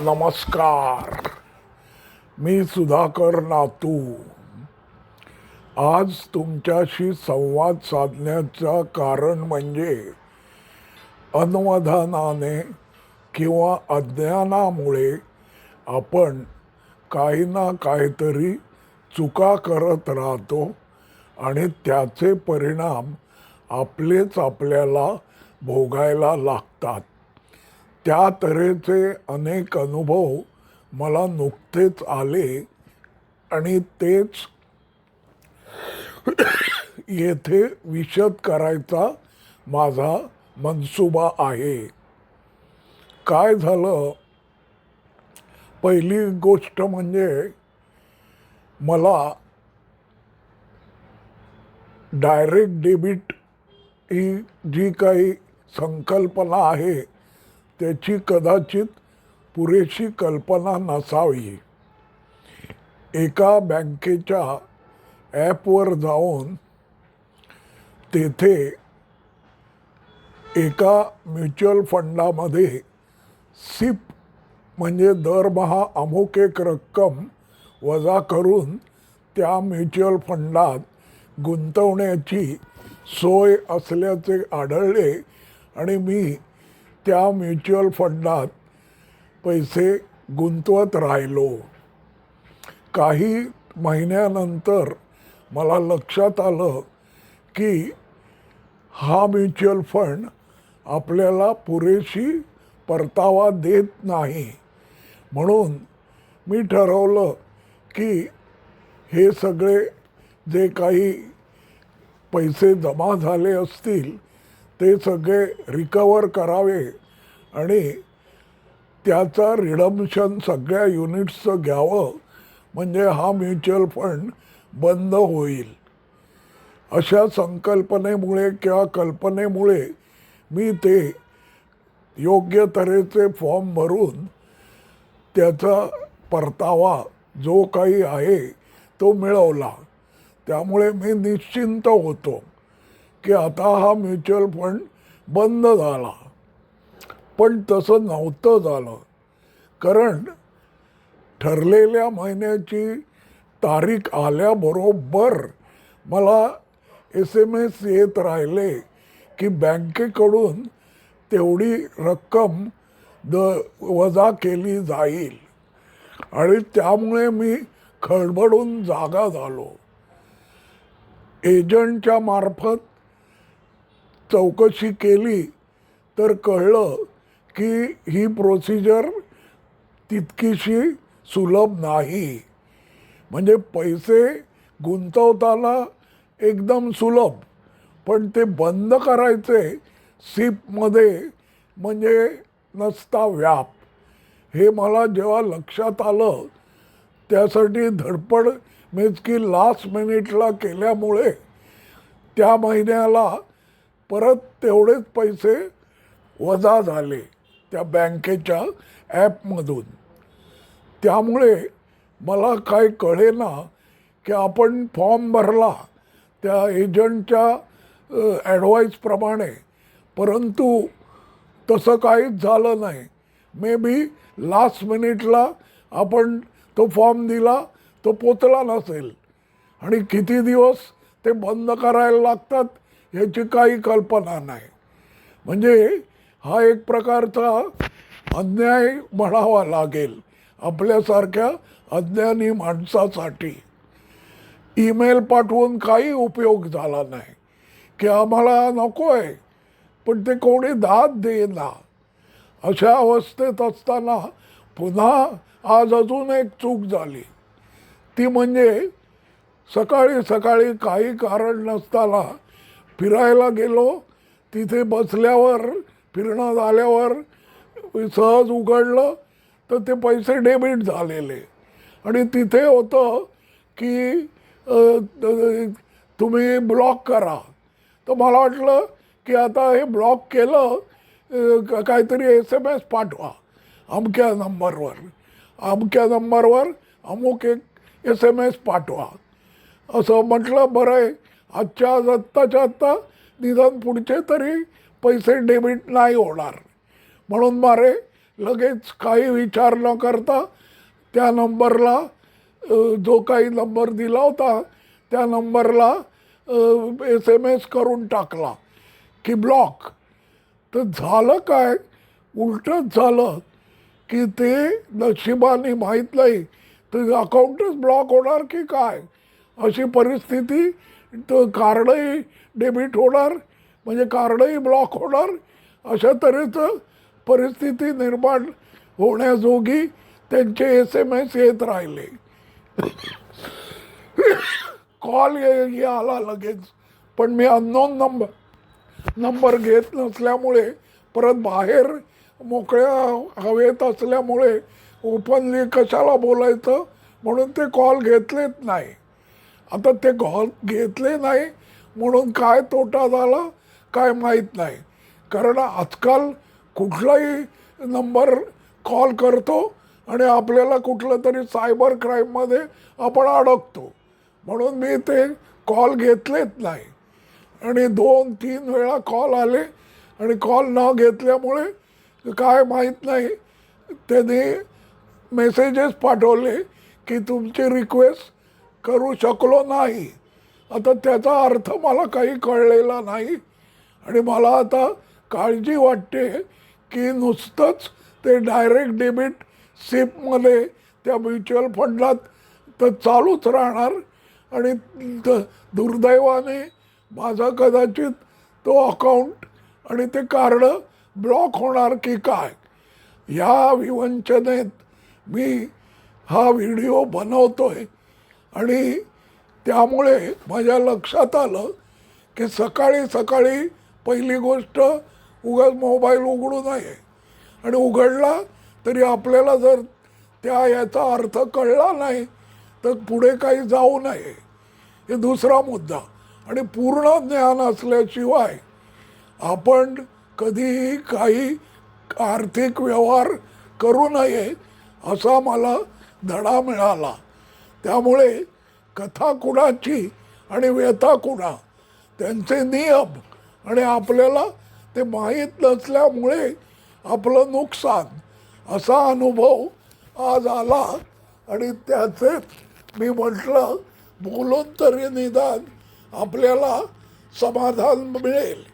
नमस्कार. मी सुधाकर नातू आज तुमच्याशी संवाद साधण्याचं कारण म्हणजे अनवधानाने किंवा अज्ञानामुळे आपण काही ना काहीतरी चुका करत राहतो आणि त्याचे परिणाम आपलेच आपल्याला भोगायला लागतात. त्या तऱ्हेचे अनेक अनुभव मला नुकतेच आले आणि तेच येथे विशद करायचा माझा मनसुबा आहे. काय झालं? पहिली गोष्ट म्हणजे मला डायरेक्ट डेबिट ही जी काही संकल्पना आहे त्याची कदाचित पुरेशी कल्पना नसावी. एका बँकेच्या ॲपवर जाऊन तेथे एका म्युच्युअल फंडामध्ये सिप म्हणजे दरमहा अमुक एक रक्कम वजा करून त्या म्युच्युअल फंडात गुंतवण्याची सोय असल्याचे आढळले आणि मी त्या म्युच्युअल फंडात पैसे गुंतवत राहिलो. काही महिन्यानंतर मला लक्षात आलं की हा म्युच्युअल फंड आपल्याला पुरेशी परतावा देत नाही. म्हणून मी ठरवलं की हे सगळे जे काही पैसे जमा झाले असतील ते सगळे रिकवर करावे आणि त्याचा रिडम्शन सगळ्या युनिट्सचं घ्यावं म्हणजे हा म्युच्युअल फंड बंद होईल. अशा संकल्पनेमुळे किंवा कल्पनेमुळे मी ते योग्य तऱ्हेचे फॉर्म भरून त्याचा परतावा जो काही आहे तो मिळवला. त्यामुळे मी निश्चिंत होतो. की आता हा म्युच्युअल फंड बंद झाला. पण तसं नव्हतं झालं. कारण ठरलेल्या महिन्याची तारीख आल्याबरोबर मला एस एम एस येत राहिले की बँकेकडून तेवढी रक्कम द वजा केली जाईल. आणि त्यामुळे मी खडबडून जागा झालो. एजंटच्या मार्फत चौकशी केली तर कळलं की ही प्रोसिजर तितकीशी सुलभ नाही. म्हणजे पैसे गुंतवताना एकदम सुलभ पण ते बंद करायचे सिपमध्ये म्हणजे नसता व्याप. हे मला जेव्हा लक्षात आलं त्यासाठी धडपड मीच की लास्ट मिनिटला केल्यामुळे त्या महिन्याला परत तेवढेच पैसे वजा झाले त्या बँकेच्या ॲपमधून. त्यामुळे मला काय कळेना की आपण फॉर्म भरला त्या एजंटच्या ॲडवाईसप्रमाणे परंतु तसं काहीच झालं नाही. मे बी लास्ट मिनिटला आपण तो फॉर्म दिला तो पोचला नसेल. आणि किती दिवस ते बंद करायला लागतात ह्याची काही कल्पना नाही. म्हणजे हा एक प्रकारचा अन्याय म्हणावा लागेल आपल्यासारख्या अज्ञानी माणसासाठी. ईमेल पाठवून काही उपयोग झाला नाही. की आम्हाला नको आहे पण ते कोणी दाद देईना. अशा अवस्थेत असताना पुन्हा आज अजून एक चूक झाली. ती म्हणजे सकाळी सकाळी काही कारण नसताना फिरायला गेलो तिथे बसल्यावर फिरणं झाल्यावर सहज उघडलं तर ते पैसे डेबिट झालेले. आणि तिथे होतं की तुम्ही ब्लॉक करा. तर मला वाटलं की आता हे ब्लॉक केलं काहीतरी एस एम एस पाठवा अमक्या नंबरवर. अमक्या नंबरवर अमुक एक एस एम एस पाठवा. असं म्हटलं बरं आहे. आजच्या आज आत्ताच्या आत्ता निदान पुढचे तरी पैसे डेबिट नाही होणार. म्हणून मारे लगेच काही विचार न करता त्या नंबरला जो काही नंबर दिला होता त्या नंबरला एस एम एस करून टाकला की ब्लॉक. तर झालं काय? उलटच झालं की ते नशिबाने माहीत नाही तर अकाउंटच ब्लॉक होणार की काय? अशी परिस्थिती तर कार्डही डेबिट होणार म्हणजे कार्डही ब्लॉक होणार. अशा तऱ्हेचं परिस्थिती निर्माण होण्याजोगी त्यांचे एस एम एस येत राहिले. कॉल ये आला लगेच पण मी अननोन नंबर नंबर घेत नसल्यामुळे परत बाहेर मोकळ्या हवेत असल्यामुळे ओपनली कशाला बोलायचं म्हणून ते कॉल घेतलेच नाही. आता ते कॉल घेतले नाही म्हणून काय तोटा झाला काय माहीत नाही. कारण आजकाल कुठलाही नंबर कॉल करतो आणि आपल्याला कुठलं तरी सायबर क्राईममध्ये आपण अडकतो. म्हणून मी ते कॉल घेतलेच नाही. आणि दोन तीन वेळा कॉल आले आणि कॉल न घेतल्यामुळे काय माहीत नाही. त्यांनी मेसेजेस पाठवले की तुमची रिक्वेस्ट करू शकलो नाही. आता त्याचा अर्थ मला काही कळलेला नाही. आणि मला आता काळजी वाटते की नुसतंच ते डायरेक्ट डेबिट सिपमध्ये त्या म्युच्युअल फंडात तर चालूच राहणार. आणि द- दुर्दैवाने माझा कदाचित तो अकाउंट आणि ते कार्ड ब्लॉक होणार की काय? ह्या विवंचनेत मी हा व्हिडिओ बनवतो आहे आणि त्यामुळे माझ्या लक्षात आलं की सकाळी सकाळी पहिली गोष्ट उगाच मोबाईल उघडू नये. आणि उघडला तरी आपल्याला जर त्या याचा अर्थ कळला नाही तर पुढे काही जाऊ नये. हे दुसरा मुद्दा. आणि पूर्ण ज्ञान असल्याशिवाय आपण कधीही काही आर्थिक व्यवहार करू नये असा मला धडा मिळाला. त्यामुळे कथा कुणाची आणि व्यथा कुणा त्यांचे नियम आणि आपल्याला ते माहीत नसल्यामुळे आपलं नुकसान असा अनुभव आज आला आणि त्याचे मी म्हटलं बोलून तरी निदान आपल्याला समाधान मिळेल.